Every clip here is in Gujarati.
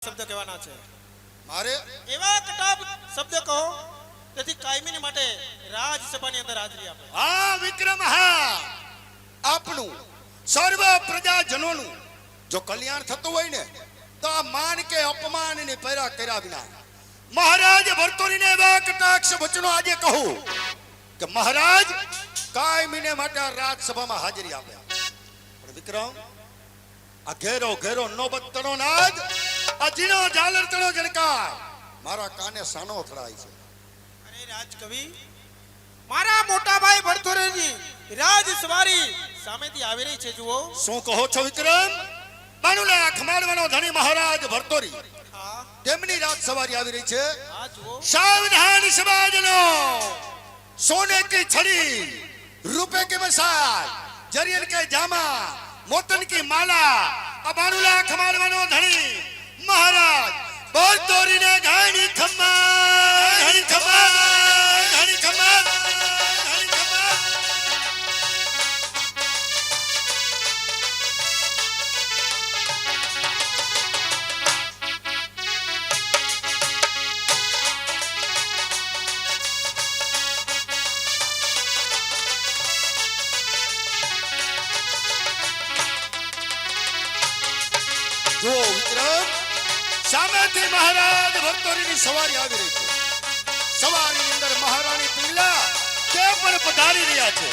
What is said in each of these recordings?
શબ્દ કહેવાના છે. મારે એવા કટાબ શબ્દ કહો તેથી કાયમીની માટે રાજસભાની અંદર હાજરી આપે. હા વિક્રમ હા. આપનું સર્વ પ્રજાજનોનું જો કલ્યાણ થતું હોય ને તો આ માન કે અપમાન ને પેરા કર્યા વિના. મહારાજ ભરતોરીને એવા કટાક્ષ વચનો આજે કહું કે મહારાજ કાયમીને માટે રાજસભામાં હાજરી આપ્યા પણ વિક્રમ આ ઘેરો ઘેરો નોબત તણો નાદ આ જીણો ઝાલર તણો જણકાર મારા કાને સાનો અથડાય છે. અરે રાજકવિ મારા મોટા ભાઈ ભરથોરેજી રાજ સવારી સામેથી આવી રહી છે જુઓ. શું કહો છો વિક્રમ? બાણુલા ખમાડવાનો ધણી મહારાજ ભરતોરી તેમની રાજ સવારી આવી રહી છે. સાવધાન સમાજનો. સોને કી છડી રૂપે કે બસાર જરિયલ કે જામા મોતન કી માલા. આ બાણુલા ખમાડવાનો ધણી. મહારાજ ભરતોરીને ઘણી ખમ્મા ભક્તોરીની સવારી આવી રહી છે. સવારી અંદર મહારાણી પિંગલા તે પણ પધારી રહ્યા છે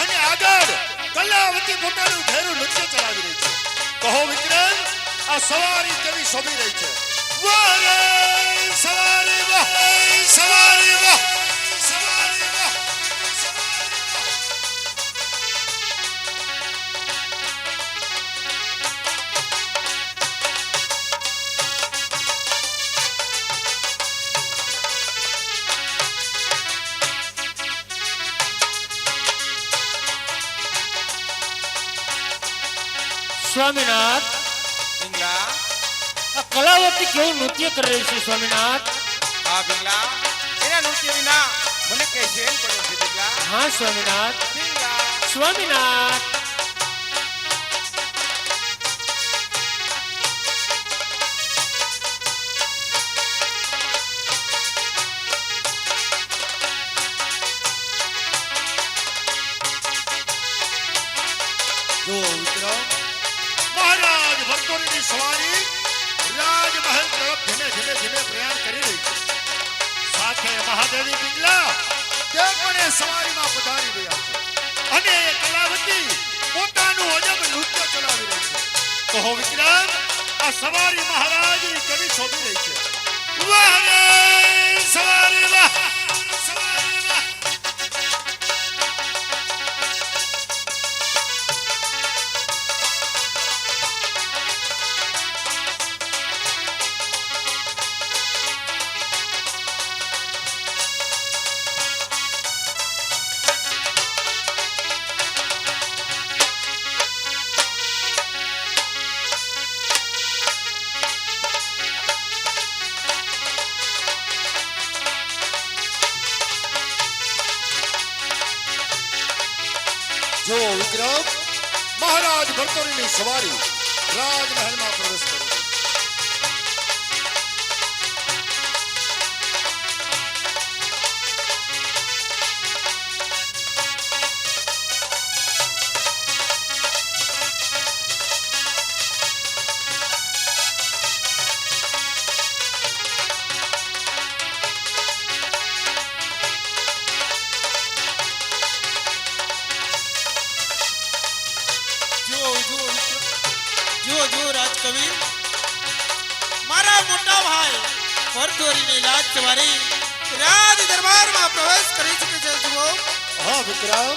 અને આગળ કલાવતી પોતાનું ઘેરું નૃત્ય ચલાવી રહી છે. કહો વિક્રમ આ સવારી કેવી શોભી રહી છે? વાહ સવારી વાહ સવારી વાહ. સ્વામિનાથ? પિંગલા આ કલાવતી કેવું નૃત્ય કરી રહી છે સ્વામિનાથ? હા બિંગલા એના નૃત્ય વિના મને કઈ ચેન પડ્યો છે હા સ્વામિનાથ. સ્વામિનાથ. જો વિક્રમ મહારાજ ભક્તોની સવારી. રાજમહેલ તરફ ધીમે ધીમે ધીમે પ્રયાણ કરી સાથે મહાદેવી પિંગલા તે પણ એ સવારીમાં પધારી રહ્યા છે. અને એ કલાવતી પોતાનું અજબ નૃત્ય ચલાવી રહી છે. કહો વિક્રમ, આ સવારી મહારાજની કવિ શોભી રહી છે. વાહ સવારી વાહ! વિક્રમ. મહારાજ ભરતોરીની સવારી. રાજમહેલમાં પ્રવેશ કરી જુઓ જુઓ રાજકવિ. મારા મોટા ભાઈ ભરથોરીની રાજ સવારી રાજ દરબારમાં પ્રવેશ કરી ચૂકી છે, જુઓ. હા, વિક્રમ.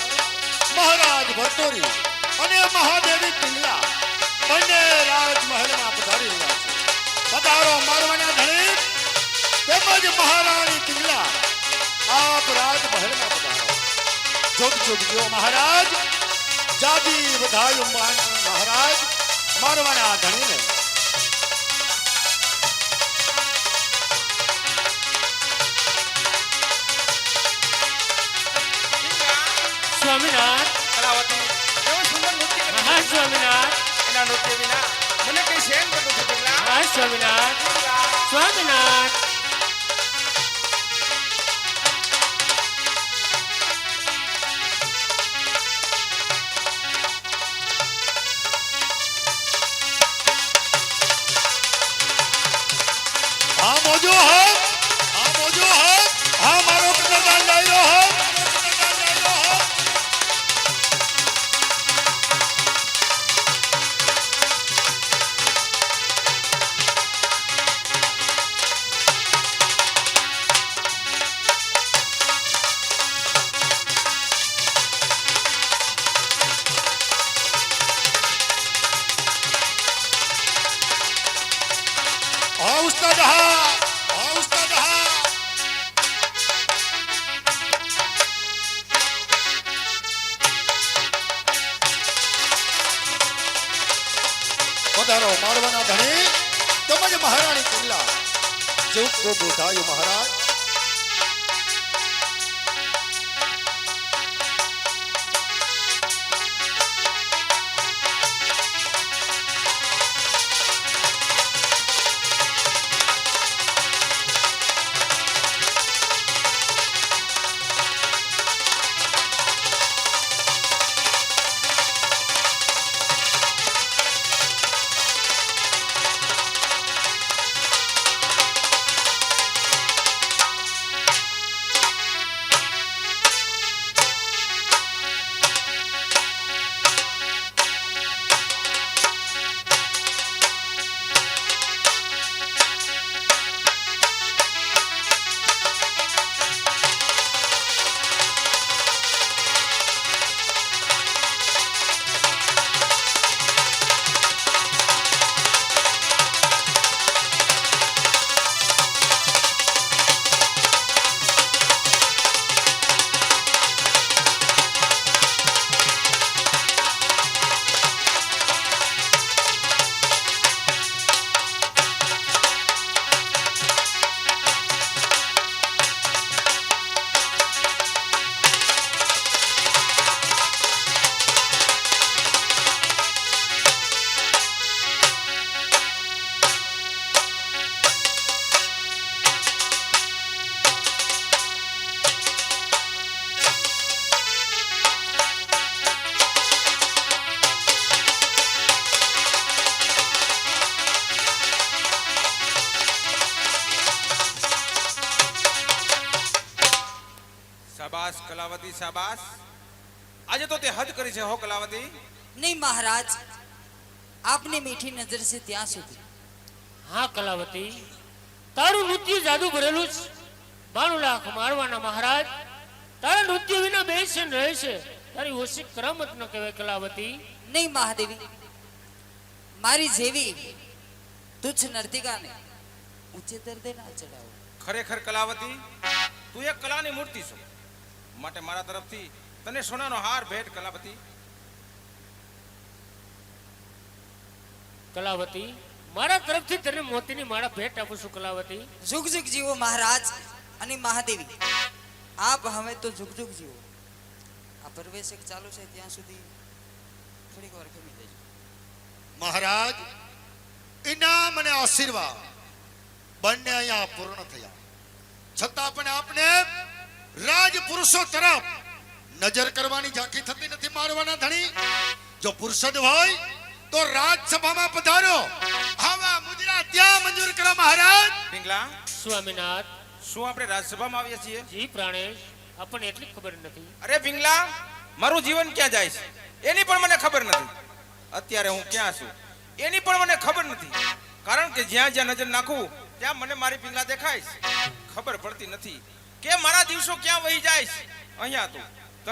મહારાજ ભરતોરી અને મહાદેવી પિલ્લા બંને રાજમહેલમાં પધારી રહ્યા છે. પધારો મારવાના ધણી તેમજ મહારાણી પિલ્લા આપ રાજમહેલમાં પધારો. જોગ જોગ જો મહારાજ. જાદી વધાયું મહાન સ્વામિનાથ સ્વામિનાથ હા મોજો હો. પધારો માળવાના ધણી તેમજ મહારાણી કિલ્લા જેવું ખૂબ બોધાયો મહારાજ. શાબાશ કલાવતી શાબાશ. આજે તો તે હદ કરી છે હો કલાવતી. નહીં મહારાજ આપની મીઠી નજર છે ત્યાં સુધી. હા કલાવતી. તારું નૃત્ય જાદુ ભરેલું છે. બાણું લાખ મારવાના મહારાજ. તારા નૃત્ય વિના બેસે રહે રહેશે. તારી ઓછી કરામત ન કહેવાય કલાવતી. નહીં મહાદેવી મારી જેવી તુચ્છ નર્તિકાને ઊંચે દર્દે ના ચડાવો. ખરેખર કલાવતી તું એક કલાની મૂર્તિ છો. માટે મારા તરફથી તને સોનાનો હાર ભેટ કલાવતી કલાવતી મારા તરફથી તને મોતીની માળા ભેટ આપું છું કલાવતી. જુગ જુગ જીવો મહારાજ અને મહાદેવી. આપ હવે તો જુગ જુગ જીવો. આ પ્રવેશક ચાલુ છે ત્યાં સુધી થોડીક વાર ગમી દેજો મહારાજ ઇનામ અને આશીર્વાદ બંને અહીંયા પૂર્ણ થયા. છતાં પણ આપણે રાજપુરુષો તરફ નજર કરવાની ઝાંખી થતી નથી મારવાના ધણી. જો પુરુષદ હોય તો રાજસભામાં પધારો. આવા મુજરા ત્યાં મંજૂર કરો મહારાજ. પિંગલા સ્વામિનાથ. શું આપણે રાજસભામાં આવીએ છીએ? જી પ્રાણેશ. આપણને એટલી ખબર નથી. અરે પિંગલા મારું જીવન ક્યાં જાય છે? એની પણ મને ખબર નથી. અત્યારે હું ક્યાં છું? એની પણ મને ખબર નથી. કારણ કે જ્યાં જ્યાં નજર નાખું ત્યાં મને મારી પિંગલા દેખાય છે. ખબર પડતી નથી. કે મારા દિવસો ક્યાં વહી જાય છે? અહીંયા તું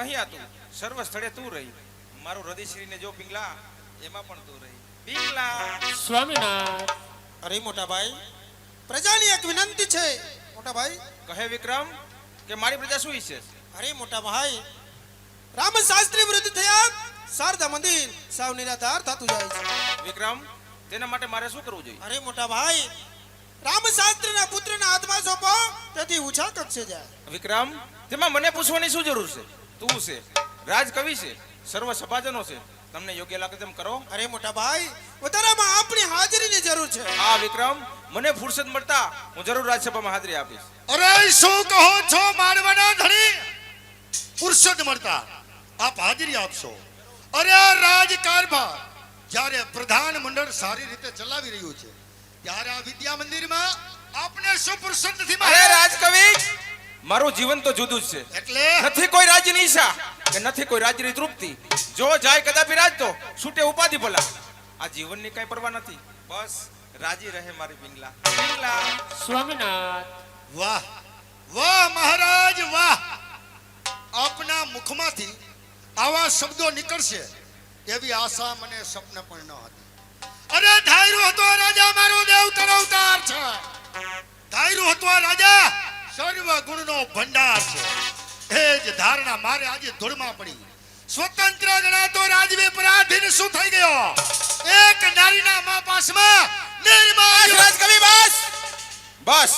અહીંયા તું સર્વ સ્થળે તું રહી. મારું હૃદયશ્રીને જો પિંગલા એમાં પણ તું રહી. પિંગલા. સ્વામિનાથ અરે મોટા ભાઈ પ્રજાની એક વિનંતી છે. મોટા ભાઈ. કહે વિક્રમ કે મારી પ્રજા શું ઈચ્છે છે? અરે મોટા ભાઈ રામ શાસ્ત્રી વૃદ્ધ થયા શારદા મંદિર સાવ નિરાધાર થતું જાય છે. વિક્રમ તેના માટે મારે શું કરવું જોઈએ? અરે મોટા ભાઈ રામ શાસ્ત્રીના પુત્રના હાથમાં સોંપો તેથી ઉછા કક્ષે જાય. વિક્રમ તેમાં મને પૂછવાની શું જરૂર છે? તું છે રાજકવિ છે સર્વ સભાજનો છે. તમને યોગ્ય લાગે તેમ કરો. અરે મોટા ભાઈ વધારામાં આપણી હાજરીની જરૂર છે. હા વિક્રમ મને ફુરસદ મળતા હું જરૂર રાજસભામાં હાજરી આપીશ. અરે શું કહો છો માનવાના ધણી? ફુરસદ મળતા આપ હાજરી આપશો. અરે રાજકારભાર જ્યારે પ્રધાન મંડળ સારી રીતે ચલાવી રહ્યું છે ત્યારે આ વિદ્યા મંદિરમાં આપને નથી અરે રાજકવિ મારું જીવન તો જુદું જ છે. એટલે? નથી કોઈ રાજ્યની ઈચ્છા કે નથી કોઈ રાજની તૃપ્તિ. જો જાય કદાપી રાજ તો છૂટે ઉપાધિ ભલા. આ જીવનની કઈ પરવા નથી. બસ રાજી રહે મારી પિંગલા. પિંગલા. સ્વામિનાથ. વાહ વાહ મહારાજ વાહ. આપના મુખમાંથી આવા શબ્દો નીકળશે એવી આશા મને સ્વપ્ન પણ ન હતી. અરે ધાયરો હતો રાજા મારો દેવતર અવતાર છે. ધાયરો હતો રાજા સર્વ ગુણનો ભંડાર છે. એ જ ધારણા મારે આજે ધૂળમાં પડી. સ્વતંત્ર ગણાતો રાજવી પરાધીન શું થઈ ગયો? એક નારીના મા પાસમાં બસ નિર્માણ રાજકવિ બસ. બસ.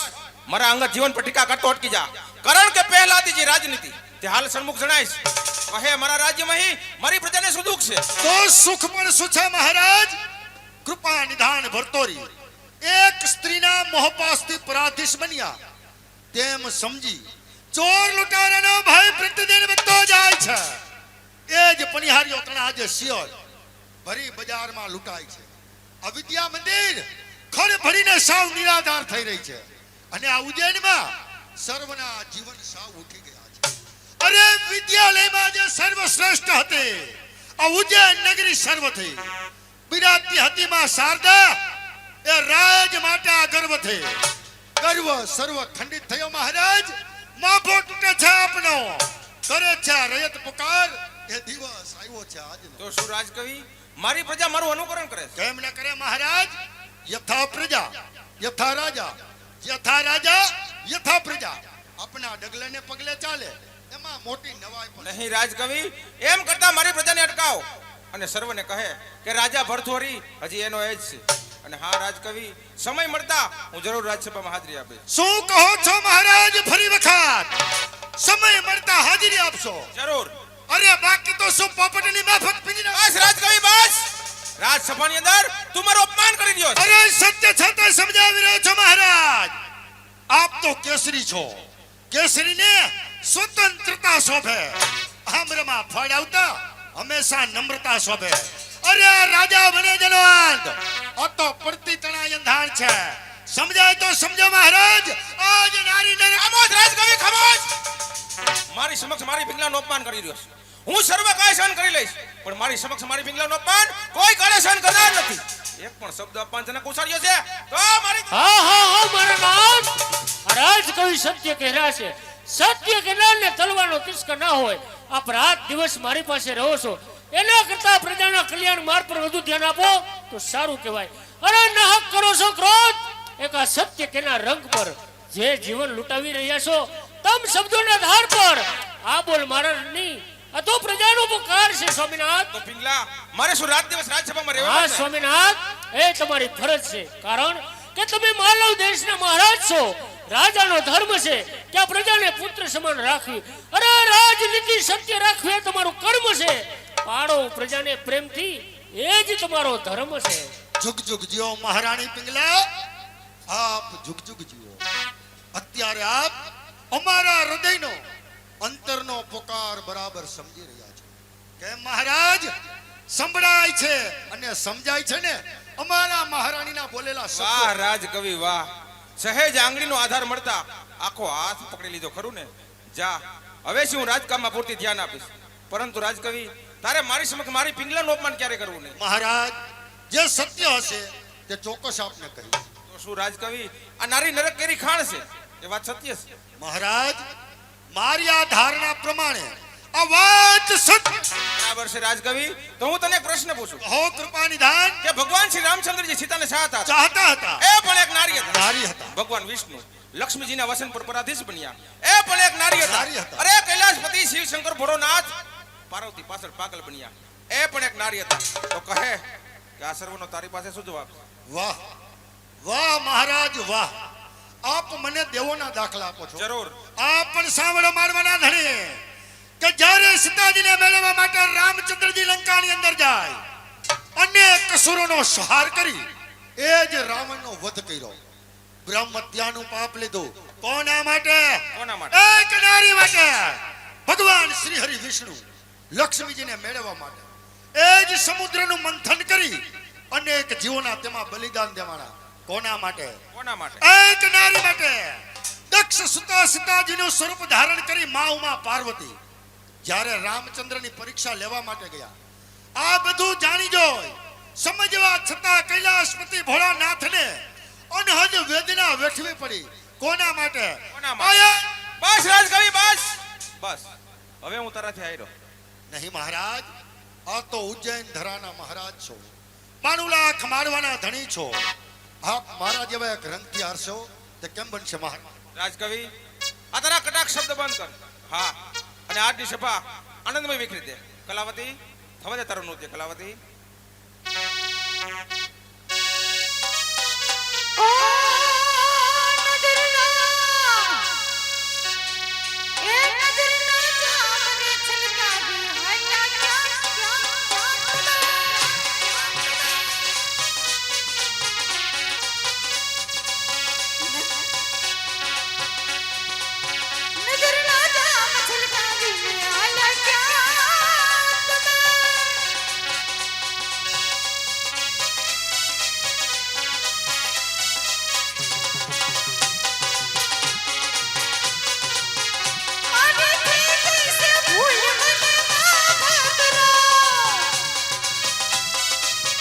મારા અંગત જીવન પર ટીકા કરતો અટકી જા. કારણ કે પહેલાથી જે રાજનીતિ. તે હાલ સન્મુખ જણાઈશ કહે મારા રાજ્યમાં મારી પ્રજાને શું દુઃખ છે? તો સુખ પણ શું છે મહારાજ? કૃપા નિધાન ભરતોરી. એક સ્ત્રીના મોહપાસથી પરાધીશ બન્યા. તેમ સમજી ચોર લૂંટારાનો ભય પ્રતિદિન વધતો જાય છે. એ જ પનિહારીઓ તણા આજે શિયોર ભરી બજારમાં લૂંટાય છે. આ વિદ્યા મંદિર ખડ ભરીને સાવ નિરાધાર થઈ રહી છે. અને આ ઉજ્જૈનમાં સર્વના જીવન સાવ ઉઠી ગયા છે. અરે વિદ્યાલયમાં જે સર્વશ્રેષ્ઠ હતી, આ ઉજ્જૈન નગરી સર્વ થઈ બિરાજતી હતી માં શારદા એ રાજ માટે આ ગર્વ થઈ ગર્વ સર્વ ખંડિત થયો મહારાજ. માફો તૂટે છે આપનો. કરે છે રયત પુકાર. એ દિવસ આવ્યો છે આજનો. તો શું રાજકવિ મારી પ્રજા મારું અનુકરણ કરે છે? કેમ ન કરે મહારાજ? યથા પ્રજા યથા રાજા યથા રાજા યથા પ્રજા. આપણા ડગલે ને પગલે ચાલે. એમાં મોટી નવાઈ પણ નહીં રાજકવિ એમ કરતા મારી પ્રજાને અટકાવો. અને સર્વને કહે કે રાજા ભરથોરી હજી એનો એજ છે. અને હા રાજકવિ સમય મળતા હું જરૂર રાજ્યસભામાં હાજરી આપીશ. શું કહો છો મહારાજ? ફરી વખત. સમય મળતા હાજરી આપશો. જરૂર. અરે બાકી તો શું પોપટની માફક પિંજરા બસ રાજકવિ બસ. રાજસભાની અંદર તું મારું અપમાન કરી દો અરે સત્ય છતાં સમજાવી રહ્યો છો મહારાજ? આપ તો કેસરી છો. કેસરીને સ્વતંત્રતા શોભે. આમ્રમાં ફળ આવતા હંમેશા નમ્રતા શોભે. અરે રાજા બને જનવાન આ તો પડતી તણા અંધાણ છે. સમજાય તો સમજો મહારાજ. આજ નારી નર અમોદ રાજકવિ ખમોજ. મારી સમક્ષ મારી પિંગલાનું અપમાન કરી રહ્યો છે. હું સર્વ સહન કરી લઈશ. પણ મારી સમક્ષ મારી પિંગલાનું અપમાન કોઈ કાળે સહન કરનાર નથી. એક પણ શબ્દ અપમાનજનક ઉછાળ્યો છે. તો મારી હા હા હા મારા નામ રાજકવિ રાજ કહે સત્ય કહેરા છે. સત્ય કહેનારને તલવાનો તિસ્ક ના હોય. આપ રાત દિવસ મારી પાસે રહો છો. એના કરતા પ્રજાના કલ્યાણ માર્ગ પર વધુ ધ્યાન આપો તો સારું કહેવાય. અરે નાહક કરો છો ક્રોધ એક આ સત્ય કેના રંગ પર જે જીવન લૂંટાવી રહ્યા છો તમ શબ્દોના ધાર પર. આ બોલ મારા નહીં આ તો પ્રજાનો ઉપકાર છે સ્વામિનાથ. તો પિંગલા મારે શું રાત દિવસ રાજસભામાં હા રહેવાનું છે? સ્વામિનાથ. એ તમારી ફરજ છે. કારણ કે તમે માનવ દેશના મહારાજ છો. રાજાનો ધર્મ છે કે આ પ્રજાને પુત્ર સમાન રાખવી. અરે રાજનીતિ સત્ય રાખવી એ તમારું કર્મ છે. પાડો પ્રજાને પ્રેમથી. એ જ તમારો ધર્મ છે. જુગ જુગ જીઓ મહારાણી પિંગલા. આપ જુગ જુગ જીઓ. અત્યારે આપ અમારા હૃદયનો અંતરનો પોકાર બરાબર સમજી રહ્યા છો. કે મહારાજ? સંભળાય છે અને સમજાય છે ને? અમારા મહારાણીના બોલેલા વાહ રાજકવિ વાહ. સહેજ આંગળીનો આધાર મળતા આખો હાથ પકડી લીધો ખરું ને? જા હવે શું હું રાજકામમાં પૂરતી ધ્યાન આપીશ? પરંતુ રાજકવિ તારે મારી સમક્ષ મારી પિંગલાનું અપમાન ક્યારે કરવું નહીં મહારાજ જે સત્ય હશે તે ચોક્કસ આપને કહીશ. તો શું રાજકવિ આ નારી નરક કેરી ખાણ છે? એ વાત સત્ય છે. મહારાજ મારી આ ધારણા પ્રમાણે આ વાત સત્ય. બરાબર છે રાજકવિ તો હું તને એક પ્રશ્ન પૂછું. હો કૃપા નિધાન કે ભગવાન શ્રી રામચંદ્રજી સીતાને ચાહતા હતા? ચાહતા હતા. એ પણ એક નારી હતા. નારી હતા. ભગવાન વિષ્ણુ લક્ષ્મીજીના વસન પર પરાધીશ બન્યા. એ પણ એક નારી હતા. હતા. અરે કૈલાશપતિ શિવશંકર ભોળોનાથ પાર્વતી પાછળ પાગલ બન્યા. એ પણ એક નારી હતા. તો કહે કે આ સર્વનો તારી પાસે શું જવાબ? વાહ. વાહ મહારાજ વાહ. આપ મને દેવોના દાખલા આપો છો. જરૂર. આપ પણ સાંભળો મારવાના ધણી. કે જ્યારે સીતાજીને મેળવવા માટે રામચંદ્રજી લંકાની અંદર જાય અનેક કસૂરોનો સંહાર કરી એ જ રાવણનો વધ કર્યો. બ્રહ્મ હત્યાનું પાપ લીધું. કોના માટે? કોના માટે? એક નારી માટે. ભગવાન શ્રી હરિ વિષ્ણુ લક્ષ્મીજીને મેળવવા માટે. એ જ સમુદ્રનું મંથન કરી અનેક જીવોના તેમાં બલિદાન દેવાના. કોના માટે? કોના માટે? એક નારી માટે. દક્ષ સુતા સીતાજીનું સ્વરૂપ ધારણ કરી મા ઉમા પાર્વતી. જ્યારે રામચંદ્રની પરીક્ષા લેવા માટે ગયા. આ બધું જાણી જોઈ સમજવા છતાં કૈલાસપતિ ભોળાનાથને અનહદ વેદના વેઠવી પડી. કોના માટે? કોના માટે? બસ રાજકવિ બસ! બસ. હવે હું તારાથી આવ્યો નહીં મહારાજ આ તો ઉજ્જૈન ધરાના મહારાજ છો. માનુલા ખમાડવાના ધણી છો. આપ મારા જેવા એક રંગથી હારશો તે કેમ બનશે મહારાજ? રાજકવિ આ તારા કટાક્ષ શબ્દ બંધ કર. હા. અને આજની સભા આનંદમય વિખરી દે. કલાવતી થવા દે તારું નૃત્ય કલાવતી. Oh